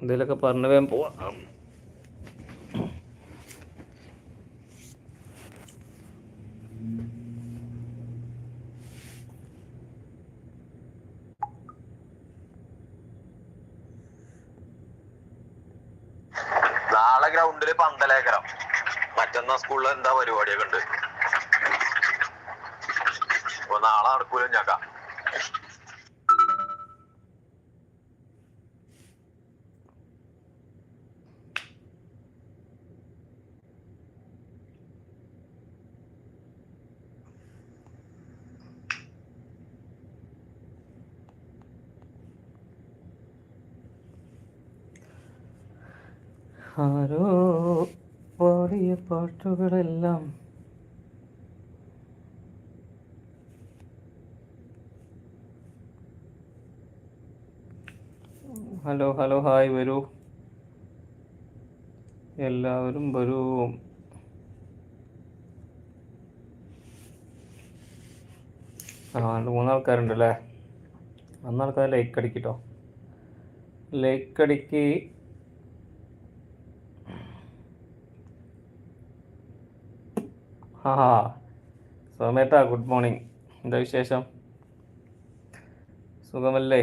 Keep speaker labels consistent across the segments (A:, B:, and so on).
A: എന്തെങ്കിലുമൊക്കെ പറഞ്ഞു വേഗം പോവാം.
B: നാളെ ഗ്രൗണ്ടിൽ പന്തലേക്കരം. മറ്റന്നാ സ്കൂളിൽ എന്താ പരിപാടിയൊക്കെ ഉണ്ട്? അപ്പൊ നാളെ നടക്കൂല ഞക്ക
A: ആരോ പാടിയ ഹലോ ഹലോ ഹായ് വരൂ. എല്ലാവരും വരൂ. ആ രണ്ട് മൂന്നാൾക്കാരുണ്ടല്ലേ? അന്നാൾക്കാർ ലൈക്ക് അടിക്കട്ടോ ലൈക്ക് അടിക്ക് ആ സോമേട്ടാ ഗുഡ് മോർണിംഗ്. എന്താ വിശേഷം? സുഖമല്ലേ?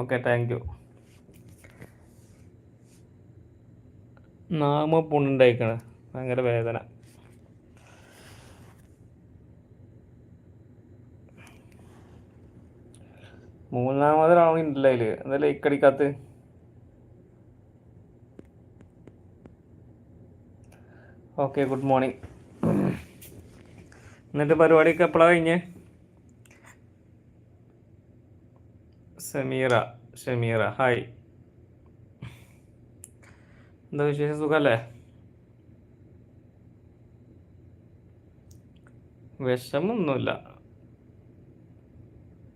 A: Okay thank you. നാമ പുണ്ണുണ്ടായിക്കണ് ഭയങ്കര വേദന. മൂന്നാമത് റൗണ്ട് ഉണ്ടല്ലേ അതിൽ. എന്താ ലൈക്ക് അടിക്കാത്ത ഓക്കെ ഗുഡ് മോർണിംഗ് എന്നിട്ട് പരിപാടിയൊക്കെ എപ്പോഴാണ് കഴിഞ്ഞേ? സമീറ ഷമീറ ഹായ് എന്താ വിശേഷം? സുഖല്ലേ? വിഷമൊന്നുമില്ല.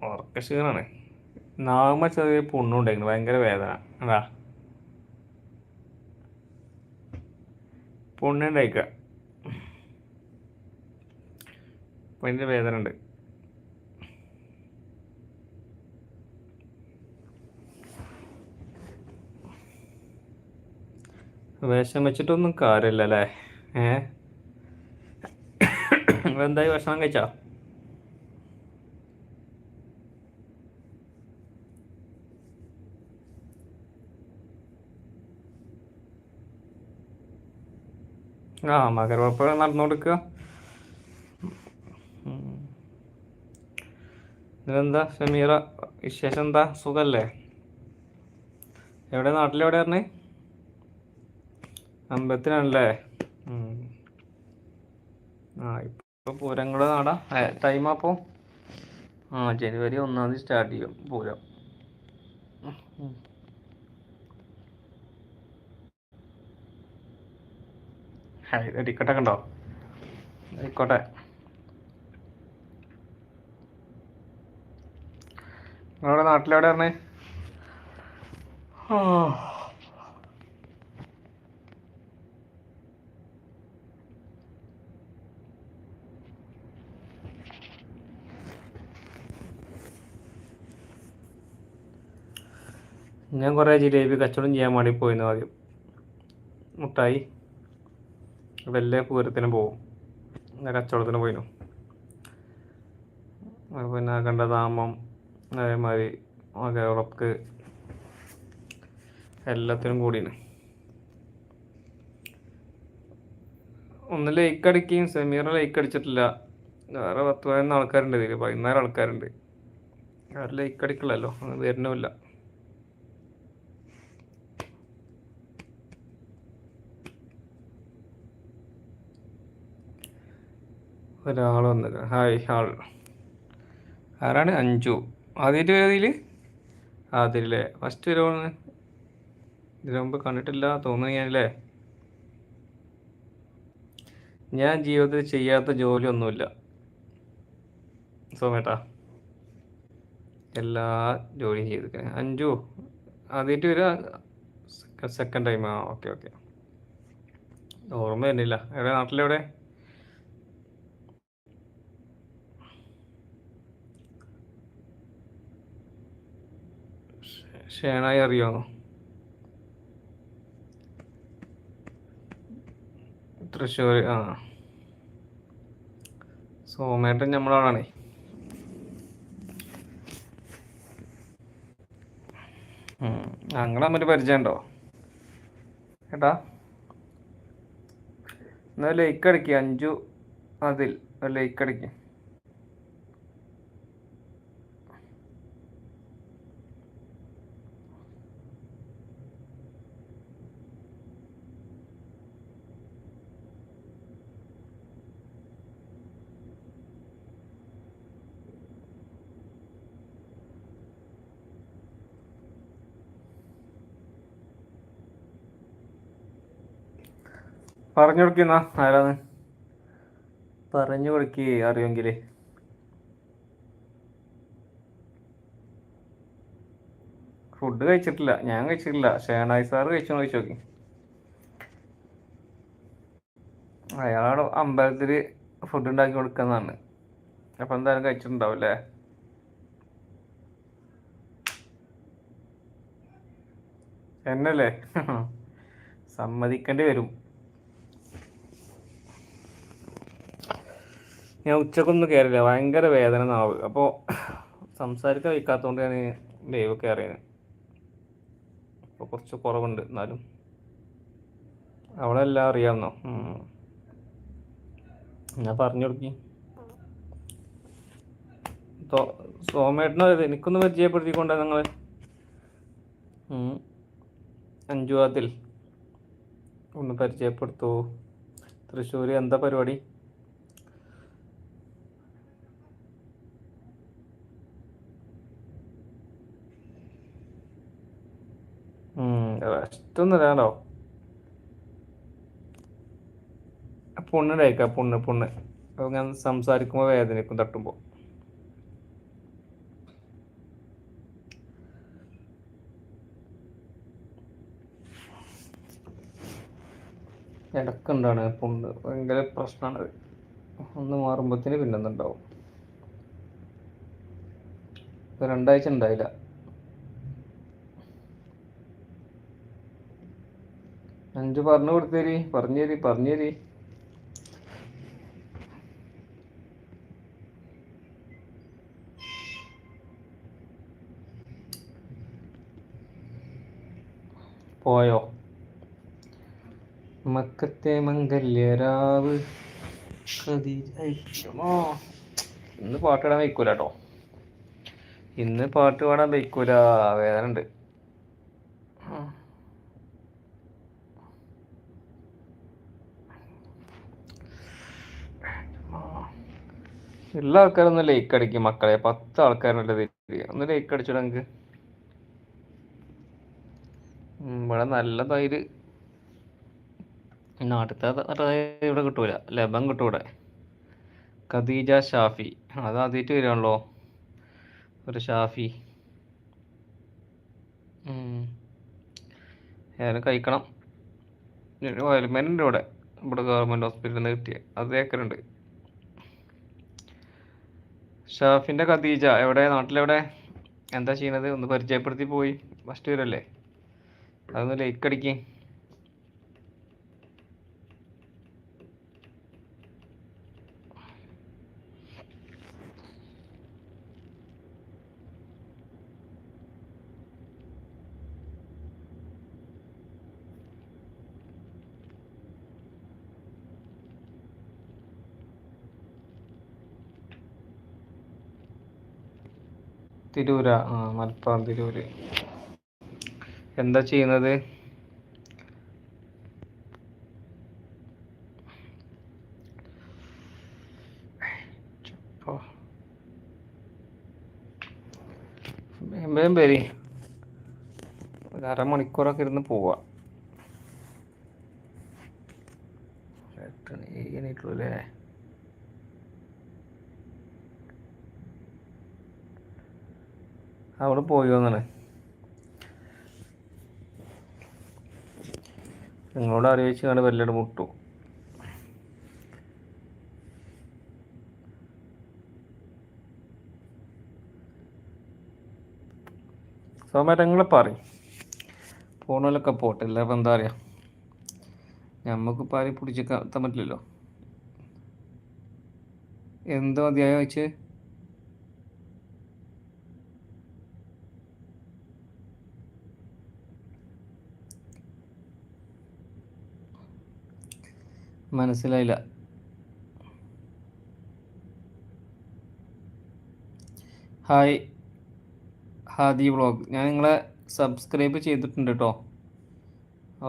A: ഉറക്ക ക്ഷീണാണ്. നാമ ചെറിയ പുണ്ണുണ്ടായിരുന്നു. ഭയങ്കര വേദന. അതാ പുണ്ണുണ്ടായിക്ക ഭയങ്കര വേദന ഉണ്ട്. വേഷം വെച്ചിട്ടൊന്നും കാര്യമില്ല അല്ലേ ഏ? എന്തായി ഭക്ഷണം കഴിച്ചോ? ആ മകരവപ്പ നടന്നു കൊടുക്കുക ഇതെന്താ ഷമീറ? വിശേഷം എന്താ? സുഖല്ലേ? എവിടെ? നാട്ടിലെവിടെ പറഞ്ഞേ? അമ്പത്തിനാണല്ലേ ആ ആ ഇപ്പൊ കൂടെ നാടാ. ടൈം അപ്പോ ആ ജനുവരി ഒന്നാം തീയതി സ്റ്റാർട്ട് ചെയ്യും പൂരം. ഹായ് ഇത് ടിക്കറ്റ് ഒക്കെ ഉണ്ടോ? ആയിക്കോട്ടെ. നിങ്ങളുടെ നാട്ടിലെവിടെ പറഞ്ഞേ ആ. ഞാൻ കുറേ ജിലേബി കച്ചവടം ചെയ്യാൻ വേണ്ടി പോയിരുന്നു ആദ്യം. മുട്ടായി. വലിയ പൂരത്തിന് പോവും. കച്ചവടത്തിന് പോയിനു. പിന്നെ കണ്ടതാമം അതേമാതിരി മകരവിളക്ക് എല്ലാത്തിനും കൂടിയാണ് ഒന്ന് ലൈക്ക് അടിക്കുകയും സെമീറിന് ലൈക്ക് അടിച്ചിട്ടില്ല. വേറെ പത്ത് പതിനൊന്ന് ആൾക്കാരുണ്ട് ഇതിൽ പതിനാറ് ആൾക്കാരുണ്ട്. ആരും ലൈക്ക് അടിക്കില്ലല്ലോ അങ്ങനെ വരുന്നുമില്ല ഒരാൾ വന്നത് ഹായ് ഹാൾ ആരാണ്? അഞ്ചു ആദ്യമായിട്ട് വരതിൽ ആദ്യല്ലേ ഫസ്റ്റ് വരുവാണ് ഇതിനു മുമ്പ് കണ്ടിട്ടില്ല തോന്നുന്നു ഞാൻ ജീവിതത്തിൽ ചെയ്യാത്ത ജോലി ജോലിയൊന്നുമില്ല. സോമേട്ടാ എല്ലാ ജോലിയും ചെയ്തിരിക്കണേ അഞ്ചു ആദ്യമായിട്ട് വരിക സെക്കൻഡ് ടൈം ആ ഓക്കെ ഓക്കെ. ഓർമ്മ തന്നില്ല എവിടെ? നാട്ടിലെവിടെ? ഷേണായി അറിയാമോ തൃശ്ശൂർ ആ. സോമേട്ടൻ നമ്മളാണേ ഞങ്ങൾ തമ്മിൽ പരിചയമുണ്ടോ കേട്ടാ എന്നാ ലൈക്ക് അടിക്കുക അഞ്ചു അതിൽ ലൈക്ക് അടിക്ക്. പറഞ്ഞു കൊടുക്കുന്ന ആരാന്ന്? പറഞ്ഞു കൊടുക്കേ അറിയുമെങ്കിൽ ഫുഡ് കഴിച്ചിട്ടില്ല ഞാൻ കഴിച്ചിട്ടില്ല. ഷേണായി സാർ കഴിച്ചു കഴിച്ചു നോക്കി. അയാളോട് അമ്പലത്തിൽ ഫുഡ് ഉണ്ടാക്കി കൊടുക്കുന്നതാണ്. അപ്പൊ എന്തായാലും കഴിച്ചിട്ടുണ്ടാവും അല്ലേ എന്നല്ലേ? സമ്മതിക്കേണ്ടി വരും. ഞാൻ ഉച്ചക്കൊന്നും കയറില്ല ഭയങ്കര വേദന നാവ്. അപ്പോൾ സംസാരിക്കാൻ വയ്ക്കാത്തതുകൊണ്ട് ഞാൻ ലൈവ് കയറിയത് അപ്പോൾ കുറച്ച് കുറവുണ്ട് എന്നാലും. അവളെല്ലാം അറിയാവുന്നോ. ഞാൻ പറഞ്ഞു കൊടുക്കി. സോമേട്ടനോ എനിക്കൊന്ന് പരിചയപ്പെടുത്തിക്കൊണ്ടാ നിങ്ങൾ അഞ്ചു അതിൽ ഒന്ന് പരിചയപ്പെടുത്തൂ. തൃശ്ശൂർ എന്താ പരിപാടി? റെസ്റ്റ് ഒന്നും ഇല്ലാലോ പുണ്ണ് കഴിക്കാം പുണ്ണ് പുണ്ണ്. അപ്പൊ ഞാൻ സംസാരിക്കുമ്പോൾ വേദനയ്ക്കും തട്ടുമ്പോൾ ഇടക്കുണ്ടാണ് പുണ്ണ്. ഭയങ്കര പ്രശ്നമാണത് ഒന്ന് മാറുമ്പോഴത്തേന് പിന്നെന്തുണ്ടാവും? ഉണ്ടാവും രണ്ടാഴ്ച ഉണ്ടായില്ല. അഞ്ചു പറഞ്ഞു കൊടുത്തേരി? പറഞ്ഞേരി പറഞ്ഞേരി പോയോ? മക്കത്തെ മംഗല്യരാവ്. ഇന്ന് പാട്ടിടാൻ വയ്ക്കൂല കേട്ടോ ഇന്ന് പാട്ട് പാടാൻ വയ്ക്കൂല വേദന ഉണ്ട്. ഉള്ള ആൾക്കാരൊന്ന് ലൈക്ക് അടിക്കും മക്കളെ. പത്ത് ആൾക്കാരുണ്ട് ഒന്ന് ലൈക്ക് അടിച്ചിടാ നമുക്ക് ഇവിടെ നല്ല തൈര്. നാട്ടിലത്തെ ഇവിടെ കിട്ടൂല. ലബൻ കിട്ടും ഇവിടെ. ഖദീജ ഷാഫി. അത് ആദ്യമായിട്ട് വരികയാണല്ലോ. ഒരു ഷാഫി. ഏതായാലും കഴിക്കണം. ഓയിൽമെന്റ് ഇവിടെ. ഇവിടെ ഗവൺമെന്റ് ഹോസ്പിറ്റലിൽ നിന്ന് കിട്ടിയ. അത് ഏക്കറുണ്ട് ഷാഫിന്റെ ഖദീജ എവിടെ? നാട്ടിലെവിടെ? എന്താ ചെയ്യണത്? ഒന്ന് പരിചയപ്പെടുത്തി പോയി. ഫസ്റ്റ് വരല്ലേ? അതൊന്ന് ലൈക്ക് അടിക്ക്. തിരൂര ആ മലപ്പുറം തിരൂര്. എന്താ ചെയ്യുന്നത്? വേഗം വരി. ഒരു അരമണിക്കൂറൊക്കെ ഇരുന്ന് പോവാ എട്ട് എണീറ്റുള്ളൂ അല്ലേ അവിടെ പോയി വന്നാണ്. നിങ്ങളോട് അറിയിച്ച് കണ്ട് വെല്ലട് മുട്ടു. സോമരങ്ങൾ പറയും. ഫോണിലൊക്കെ പോട്ടെ അല്ല എന്താ പറയുക നമുക്ക് പാരി പിടിച്ചെത്താൻ പറ്റില്ലല്ലോ. എന്തോ അധ്യായം വെച്ച് മനസ്സിലായില്ല. ഹായ്. ഹാദി വ്ളോഗ്. ഞാൻ നിങ്ങളെ സബ്സ്ക്രൈബ് ചെയ്തിട്ടുണ്ട് കേട്ടോ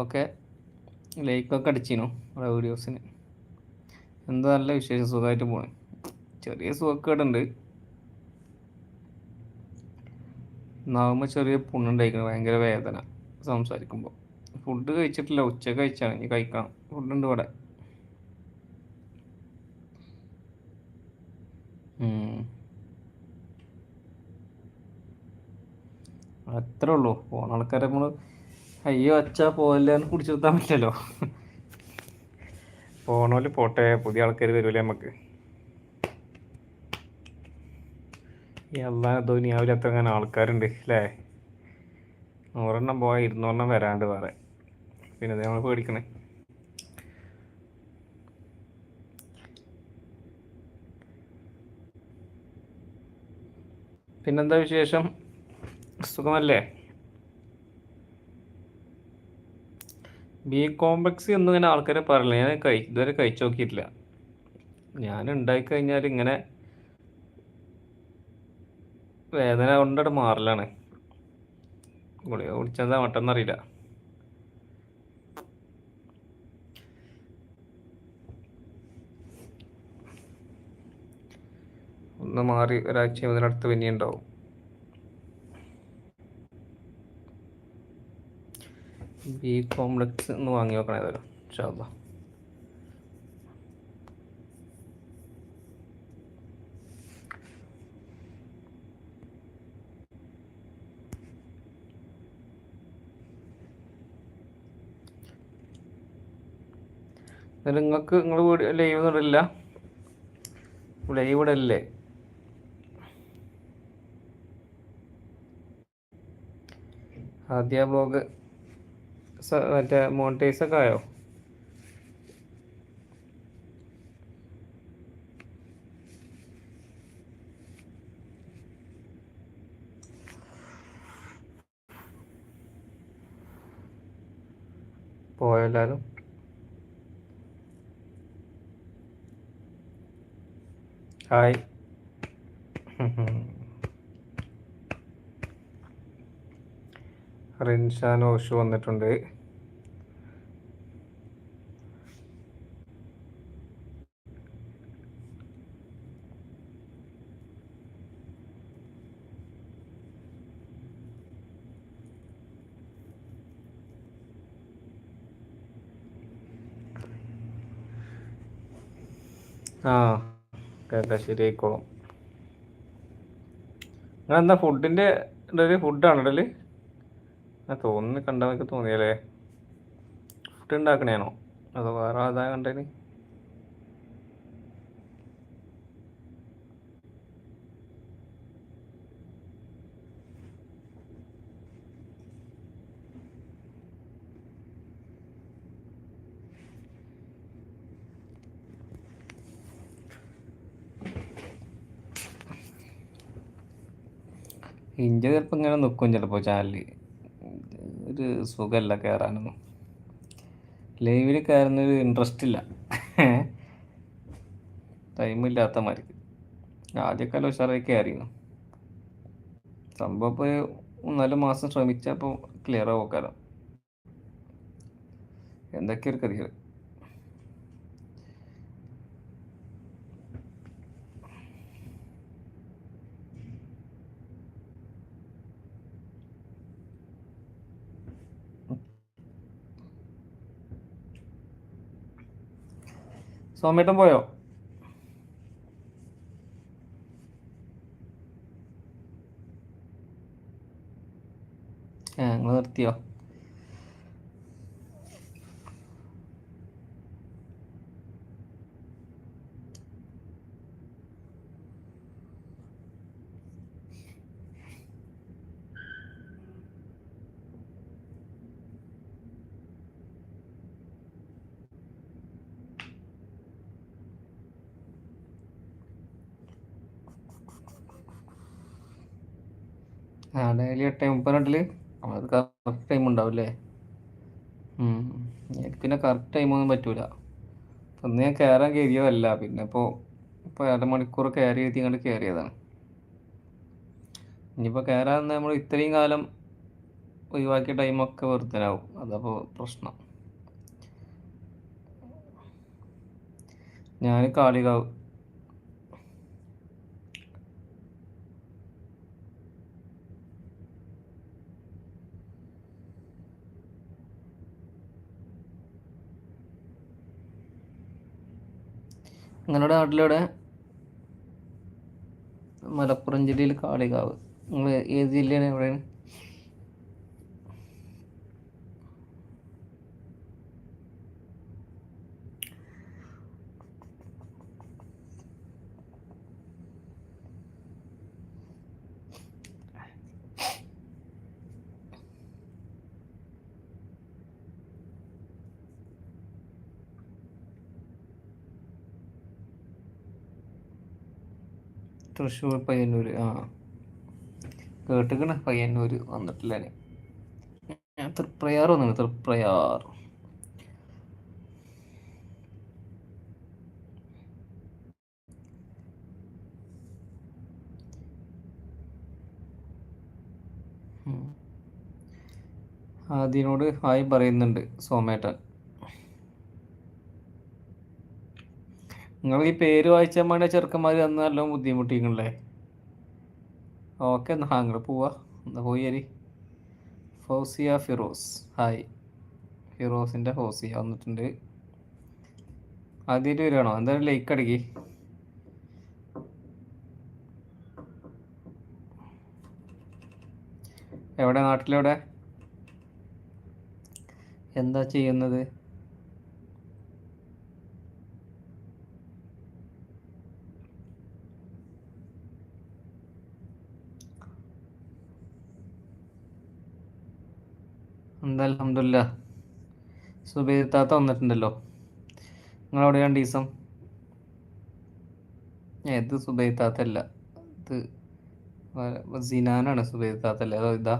A: ഓക്കെ. ലൈക്കൊക്കെ അടിച്ചിനു നമ്മുടെ വീഡിയോസിന്. എന്താ നല്ല വിശേഷം? സുഖമായിട്ട് പോണേ. ചെറിയ സുഖക്കേടുണ്ട്. നാവുമ്പോൾ ചെറിയ പുണ്ണുണ്ടായിരിക്കണം ഭയങ്കര വേദന സംസാരിക്കുമ്പോൾ ഫുഡ് കഴിച്ചിട്ടില്ല. ഉച്ച കഴിച്ചാണ്. ഇനി കഴിക്കണം. ഫുഡുണ്ട് ഇവിടെ. അത്രേ ഉള്ളൂ. പോണ ആൾക്കാരെ നമ്മൾ അയ്യോ അച്ഛാ പോവല്ലേ കുടിച്ചു പിടിച്ചു നിർത്താൻ പറ്റില്ലല്ലോ. പോണോൽ പോട്ടെ. പുതിയ ആൾക്കാർ വരുമല്ലേ നമുക്ക് ഈ എല്ലാ ദുനിയാവിൽ അത്ര അങ്ങനെ ആൾക്കാരുണ്ട് അല്ലേ നൂറെണ്ണം പോയാൽ ഇരുന്നൂറെണ്ണം വരാണ്ട് വേറെ. പിന്നെ അതേ നമ്മൾ പേടിക്കണേ. പിന്നെന്താ വിശേഷം? സുഖമല്ലേ? ബി കോംപ്ലക്സ് ഒന്നും ഇങ്ങനെ ആൾക്കാരെ പറയില്ല ഞാൻ കഴി ഇതുവരെ കഴിച്ചു നോക്കിയിട്ടില്ല. ഞാൻ ഉണ്ടായി കഴിഞ്ഞാൽ ഇങ്ങനെ വേദന കൊണ്ടത് മാറലാണ്. ഗുളിക കുടിച്ചെന്താ മട്ടെന്നറിയില്ല ഒന്ന് മാറി ഒരാഴ്ച അടുത്ത് പിന്നെ ഉണ്ടാവും. ബി കോംപ്ലക്സ് ഒന്ന് വാങ്ങി നോക്കണം ഏതായാലും ഷാബ നിങ്ങൾക്ക് നിങ്ങൾ ലൈവ് ഇടില്ല ലൈവ് ഇടല്ലേ ആദ്യ ബ്ലോഗ് മറ്റേ മോണിറ്റൈസ് ഒക്കെ ആയോ? പോയോ എല്ലാരും? ഹായ്. റിൻഷാൻ ഓഷു വന്നിട്ടുണ്ട്. ആ കേക്കാം ശരിയായിക്കോളും. നിങ്ങളെന്താ ഫുഡിന്റെ ഇടയിൽ ഫുഡാണ് ഇടൽ ആ തോന്നുന്നു കണ്ടാൽ തോന്നിയല്ലേ? ഫുഡ് ഉണ്ടാക്കണേണോ അതോ വേറെ അതാ കണ്ടേന്? ഇഞ്ച ചിലപ്പോൾ ഇങ്ങനെ നിൽക്കും ചിലപ്പോൾ ചാനലിൽ ഒരു സുഖമല്ല കയറാനൊന്നും ലൈവിൽ കയറുന്നൊരു ഇൻട്രസ്റ്റ് ഇല്ല. ടൈമില്ലാത്ത മാതിരി ആദ്യകാലം ഉഷാറായി കയറിയിരുന്നു സംഭവം ഇപ്പോൾ മൂന്നാൽ മാസം ശ്രമിച്ചപ്പോൾ ക്ലിയർ ആവും കാലം എന്തൊക്കെയൊരു കഥകൾ സോമേട്ടൻ പോയോ? ആ നിങ്ങൾ നിർത്തിയോ? ഡെയിലി എട്ടേ രണ്ടിൽ അത് കറക്റ്റ് ടൈം ഉണ്ടാവില്ലേ. എനിക്ക് പിന്നെ കറക്റ്റ് ടൈമൊന്നും പറ്റൂല. അന്ന് ഞാൻ കയറാൻ കയറിയതല്ല പിന്നെ ഇപ്പോൾ ഇപ്പോൾ അരമണിക്കൂർ കയറി എഴുതി ഇങ്ങോട്ട് കയറിയതാണ് ഇനിയിപ്പോൾ കയറാൻ നമ്മൾ ഇത്രയും കാലം ഒഴിവാക്കിയ ടൈമൊക്കെ വെറുതനാവും അതപ്പോൾ പ്രശ്നം. ഞാൻ കാളികാവ് നിങ്ങളുടെ നാട്ടിലൂടെ മലപ്പുറം ജില്ലയിൽ കാളികാവ്. നിങ്ങൾ ഏത് ജില്ലയാണ് എവിടെയാണ് തൃശ്ശൂർ പയ്യന്നൂർ ആ. കേട്ടിക്കണ. പയ്യന്നൂർ വന്നിട്ടില്ല ഞാൻ. തൃപ്രയാർ വന്നു തൃപ്രയാർ. അതിനോട് ഹായ് പറയുന്നുണ്ട് സോമേട്ടൻ. നിങ്ങൾ ഈ പേര് വായിച്ചാൽ വേണ്ട ചെറുക്കന്മാർ തന്നെ നല്ല ബുദ്ധിമുട്ടിക്കണല്ലേ? ഓക്കെ എന്നാ നിങ്ങൾ പോവാ. എന്നാ പോയി അരി. ഫൗസിയ ഫിറോസ്. ഹായ്. ഫിറോസിന്റെ ഫൗസിയ വന്നിട്ടുണ്ട്. ആദ്യമായിട്ട് വരികയാണോ? എന്തായാലും ലൈക്ക് അടിക്കി. എവിടെ? നാട്ടിലെവിടെ? എന്താ ചെയ്യുന്നത്? എന്താ അൽഹംദുലില്ലാ. സുബൈർ താത്ത വന്നിട്ടുണ്ടല്ലോ. നിങ്ങൾ അവിടെ രണ്ട് ദിവസം? ഏത് സുബൈർ അല്ല ഇത് സിനാനാണ് സുബൈർ അല്ലേ അതോ ഇതാ?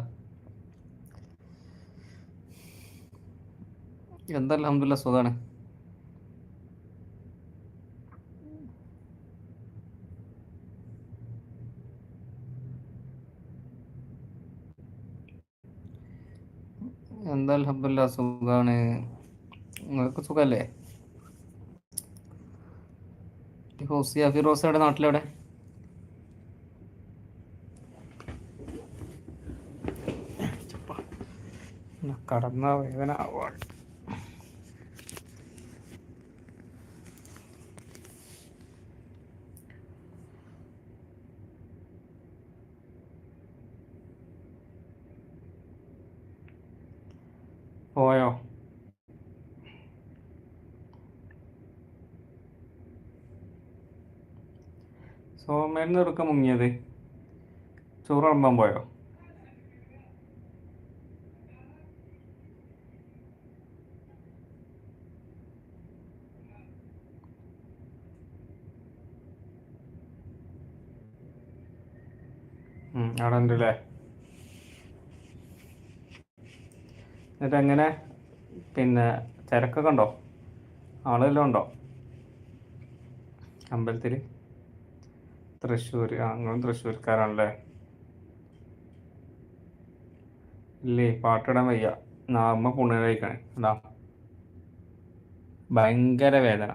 A: എന്താ അൽഹംദുലില്ലാ സുഖാണ്? എന്താ അൽഹംദുലില്ലാ സുഖാണ്. നിങ്ങൾക്ക് സുഖല്ലേ? ഫൗസിയ ഫിറോസ് എവിടെ? നാട്ടിലെവിടെ? കടന്ന വേദന ആവാണ് പോയോ സോമേന്ന് എടുക്ക മുങ്ങിയത്? ചോറ് വിളമ്പാൻ പോയോ? അവിടെ ഉണ്ട് അല്ലേ എന്നിട്ട് എങ്ങനെ പിന്നെ തിരക്കൊക്കെ ഉണ്ടോ? ആളെല്ലാം ഉണ്ടോ? അമ്പലത്തിൽ തൃശ്ശൂർ ആ നിങ്ങളും തൃശ്ശൂർക്കാരാണല്ലേ? ഇല്ലേ പാട്ടിടാൻ വയ്യ. നാമ പുണ്യ കഴിക്കണേ അതാ ഭയങ്കര വേദന.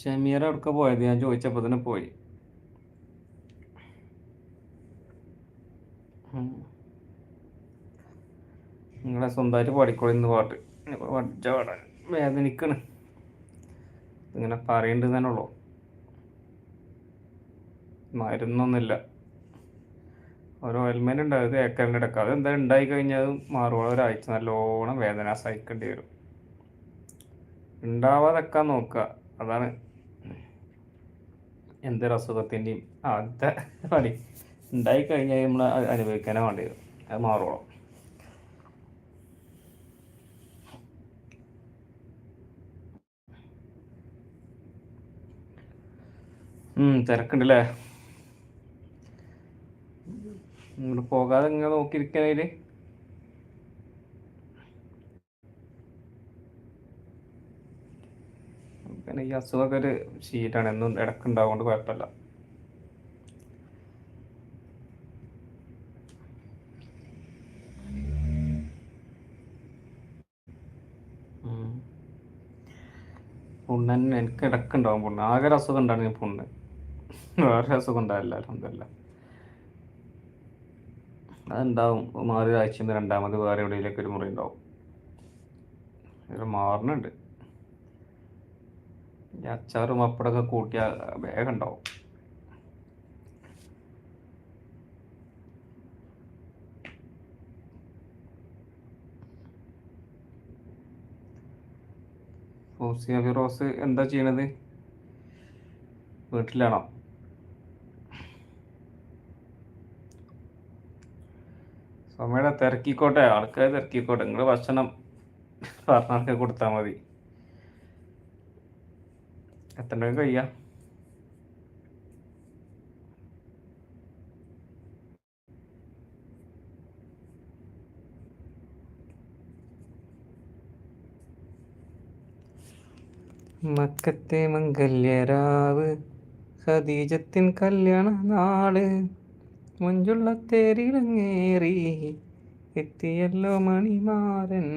A: ഷമീർ അവിടെ പോയത്? ഞാൻ ചോദിച്ചപ്പോൾ തന്നെ പോയി. നിങ്ങളെ സ്വന്തമായിട്ട് പാടിക്കോളിന്ന് പാട്ട്. പഠിച്ച വേദനിക്കണ്. ഇങ്ങനെ പറയണ്ട് തന്നെ ഉള്ളൂ. മരുന്നൊന്നുമില്ല. ഒരു ഓയിൽമെന്റ് ഉണ്ടായത് ഏക്കറിന്റെ ഇടയ്ക്ക് അത് എന്തായാലും ഉണ്ടായി കഴിഞ്ഞാൽ അത് മാറുമ്പോൾ ഒരാഴ്ച നല്ലോണം വേദന സഹിക്കേണ്ടി വരും. ഉണ്ടാവാതെക്കാൻ നോക്കുക. അതാണ് എന്തൊരു അസുഖത്തിന്റെയും ആദ്യത്തെ പണി. ഉണ്ടായി കഴിഞ്ഞാൽ നമ്മൾ അനുഭവിക്കാനേ വേണ്ടി വരും അത് മാറുള്ളൂ തിരക്കുണ്ടല്ലേ? ഇങ്ങോട്ട് പോകാതെ ഇങ്ങനെ നോക്കിയിരിക്കണേൽ പിന്നെ ഈ അസുഖമൊക്കെ ഒരു ഷീറ്റാണ് എന്നും ഇടക്കുണ്ടാവുകൊണ്ട് കുഴപ്പമില്ല. പുണ്ണന് എനിക്ക് ഇടക്കുണ്ടാവും. പുണ്ണ്. ആകെ ഒരു അസുഖം ഉണ്ടാണ് പുണ്ണ്. വേറെ അസുഖം ഉണ്ടാവില്ല അലഹമില്ല മാറി ആഴ്ച രണ്ടാമത് വേറെ എവിടെയെങ്കിലൊക്കെ ഒരു മുറി ഉണ്ടാവും. ഇത് മാറുന്നുണ്ട് അച്ചാറും അപ്പടൊക്കെ കൂട്ടിയാൽ വേഗം ഉണ്ടാവും. ഫൗസിയ ഫിറോസ് എന്താ ചെയ്യണത്? വീട്ടിലാണോ? സമയുടെ തിരക്കിക്കോട്ടെ ആൾക്കാർ തിരക്കിക്കോട്ടെ. നിങ്ങൾ ഭക്ഷണം പറഞ്ഞാൾക്ക് കൊടുത്താൽ മതി. എത്ര കഴിയാ? മക്കത്തെ മംഗല്യരാവ് ഖദീജത്തിൻ കല്യാണ നാൾ മഞ്ചുള്ള തേരിലങ്ങേറി എത്തിയല്ലോ മണിമാരൻ.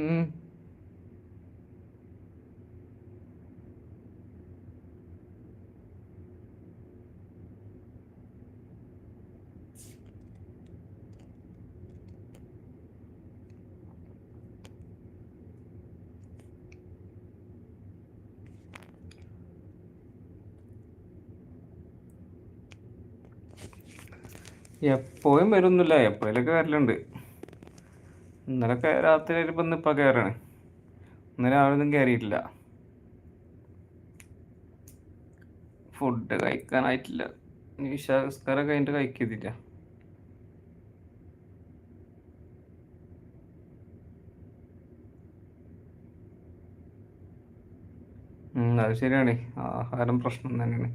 A: എപ്പോഴും വരുന്നില്ല. എപ്പോഴൊക്കെ വരലുണ്ട്. ഇന്നലൊക്കെ രാത്രി വരുമ്പോൾ ഇന്ന് ഇപ്പം കയറാണ് ഇന്നലെ ആളൊന്നും കയറിയിട്ടില്ല ഫുഡ് കഴിക്കാനായിട്ടില്ല. വിശാസ്കാരം കഴിഞ്ഞിട്ട് കഴിക്കത്തില്ല അത് ശരിയാണ്. ആഹാരം പ്രശ്നം തന്നെയാണ്.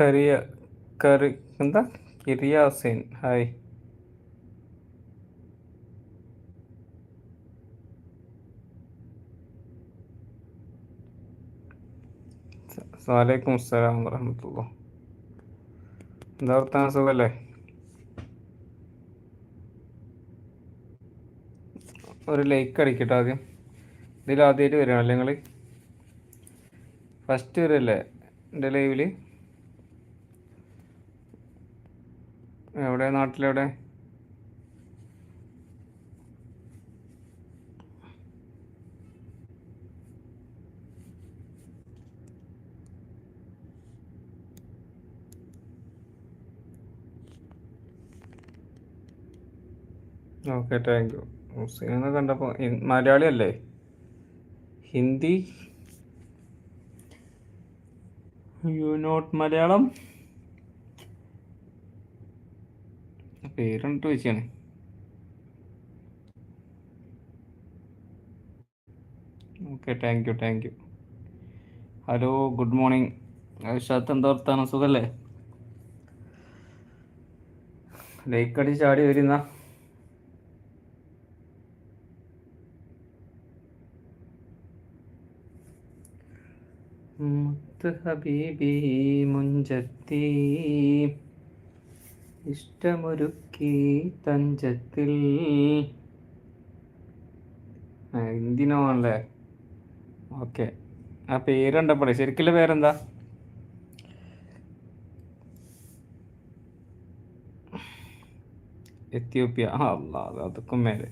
A: കറിയ കറി എന്താ? കിരിയാസീൻ. ഹായ്. വലൈക്കും അസ്സലാം വറഹമത്തുള്ള. എന്താ വർത്താന? സുഖല്ലേ? ഒരു ലൈക്ക് അടിക്കട്ടെ ആദ്യം. ഇതിൽ ആദ്യമായിട്ട് വരികയാണല്ലേ നിങ്ങൾ ഫസ്റ്റ് വരല്ലേ? എന്റെ ലൈവിൽ? എവിടെ? നാട്ടിലെവിടെ? ഓക്കെ താങ്ക് യു മുസ്ലിം കണ്ടപ്പോൾ മലയാളി അല്ലേ ഹിന്ദി? You not Malayalam? പേരുണ്ട് ചോദിച്ചാണ് okay thank you thank you hello good morning ഷാത്ത് എന്താ വർത്താനം? സുഖല്ലേ? ലൈക്ക് അടി ചാടി വരുന്ന മുത്ത് ഹബീബി മുഞ്ചത്തി ഇഷ്ടമൊരുക്കി തഞ്ചത്തിൽ. ആണല്ലേ? ഓക്കെ. ആ പേര് കണ്ടപ്പോഴേ ശരിക്കുള്ള പേരെന്താ? എത്യോപ്യ. ആ അല്ലാ അത് അതൊക്കെ മേലെ.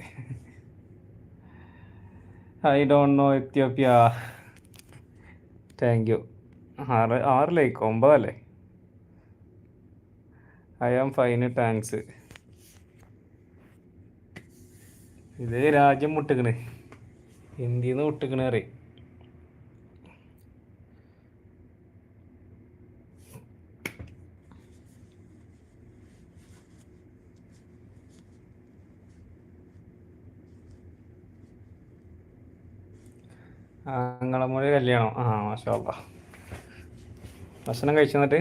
A: I don't know Ethiopia. Thank you. ആറ് ആറിലേക്ക് ഒമ്പതല്ലേ? ഐ ആം ഫൈന് താങ്ക്സ് ഇത് രാജ്യം മുട്ടിക്കണ്. ഇന്ത്യയിൽ നിന്ന് മുട്ടിക്കണേ പറയും. ആങ്ങളമൂല കല്യാണം. ആ മാഷാ ഭക്ഷണം കഴിച്ചു എന്നിട്ട്?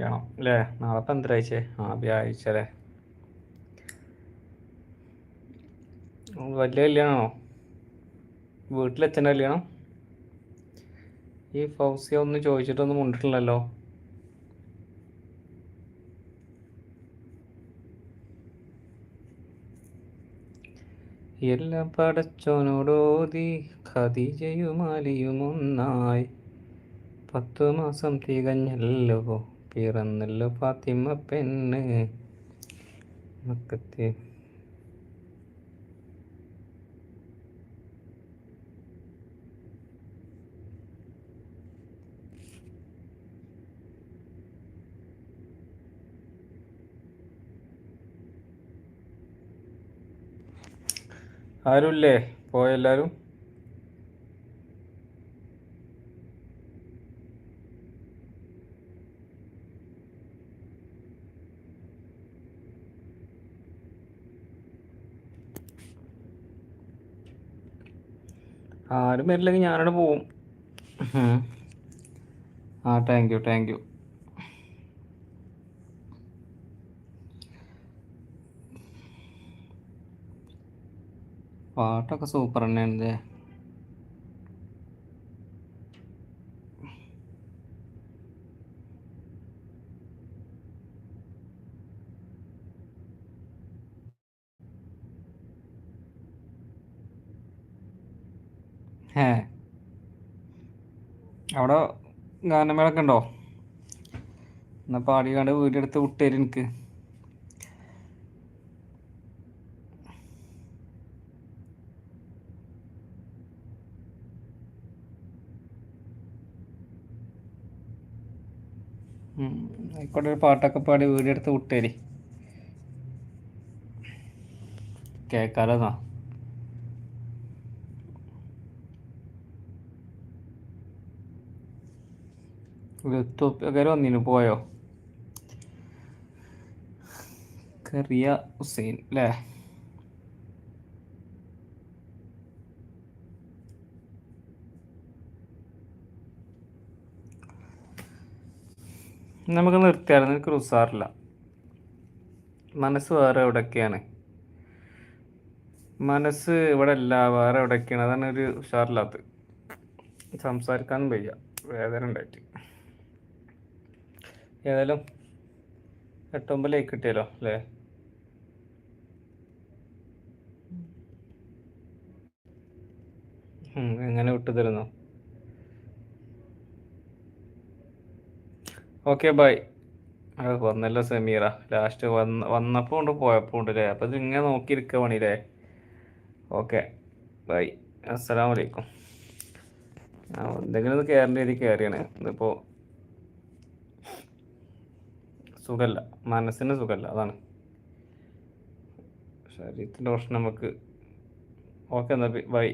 A: കല്യാണം അല്ലേ? നാളെ ഇപ്പം എന്തരാഴ്ച? ആ വ്യാഴ്ച അല്ലേ? വലിയ കല്യാണമാണോ വീട്ടിലെച്ചന്റെ കല്യാണം? ഈ ഫൗസിയ ഒന്നും ചോദിച്ചിട്ടൊന്നും കൊണ്ടിട്ടില്ലല്ലോ എല്ലാം പടച്ചോനോടോതി ഖദീജയും ഒന്നായി. പത്തു മാസം തികഞ്ഞല്ലോ. പിറന്നല്ലോ ഫാത്തിമ പെണ്ണ്. മക്കത്തെ. ആരുമില്ലേ പോയെല്ലാരും ആരും വരില്ലെങ്കിൽ ഞാനവിടെ പോവും. ആ താങ്ക് യു താങ്ക് യു പാട്ടൊക്കെ സൂപ്പർ തന്നെയാണ് അവിടെ ഗാനമേളൊക്കെ ഉണ്ടോ? എന്നാ പാടിക്കാണ്ട് വീടെടുത്ത് വിട്ടേര് എനിക്ക്. ആയിക്കോട്ടെ ഒരു പാട്ടൊക്കെ പാടി വീടെടുത്ത് വിട്ടേരി. കേക്കാലോ എത്യോപ്യക്കാർ വന്നിന് പോയോ? കറിയ ഹുസൈൻ അല്ലേ നമുക്ക് നിർത്തിയായിരുന്നു എനിക്ക് ഉസാറില്ല. മനസ്സ് വേറെ എവിടെയൊക്കെയാണ്? മനസ്സ് ഇവിടെ അല്ല വേറെ എവിടെയൊക്കെയാണ്? അതാണ് ഒരു ഉഷാറില്ലാത്തത് സംസാരിക്കാനും വയ്യ വേദന ഉണ്ടായിട്ട്. ഏതായാലും എട്ടൊമ്പത് ലൈക്ക് കിട്ടിയല്ലോ അല്ലേ? എങ്ങനെ വിട്ടു തരുന്നു? ഓക്കെ ബൈ അത് വന്നല്ലോ സമീറ. ലാസ്റ്റ് വന്ന് വന്നപ്പോൾ ഉണ്ട് പോയപ്പോൾ ഉണ്ട് അല്ലേ അപ്പം ഇത് ഇങ്ങനെ നോക്കിയിരിക്കുക പണിയില്ലേ? ഓക്കെ ബൈ അസ്സലാമു അലൈക്കും. ആ എന്തെങ്കിലും ഒന്ന് കയറേണ്ട കയറിയാണ് ഇതിപ്പോൾ സുഖമല്ല മനസ്സിന് സുഖമല്ല അതാണ്. ശരീരത്തിന്റെ പ്രശ്നം നമുക്ക്. ഓക്കെ എന്നാൽ ബൈ.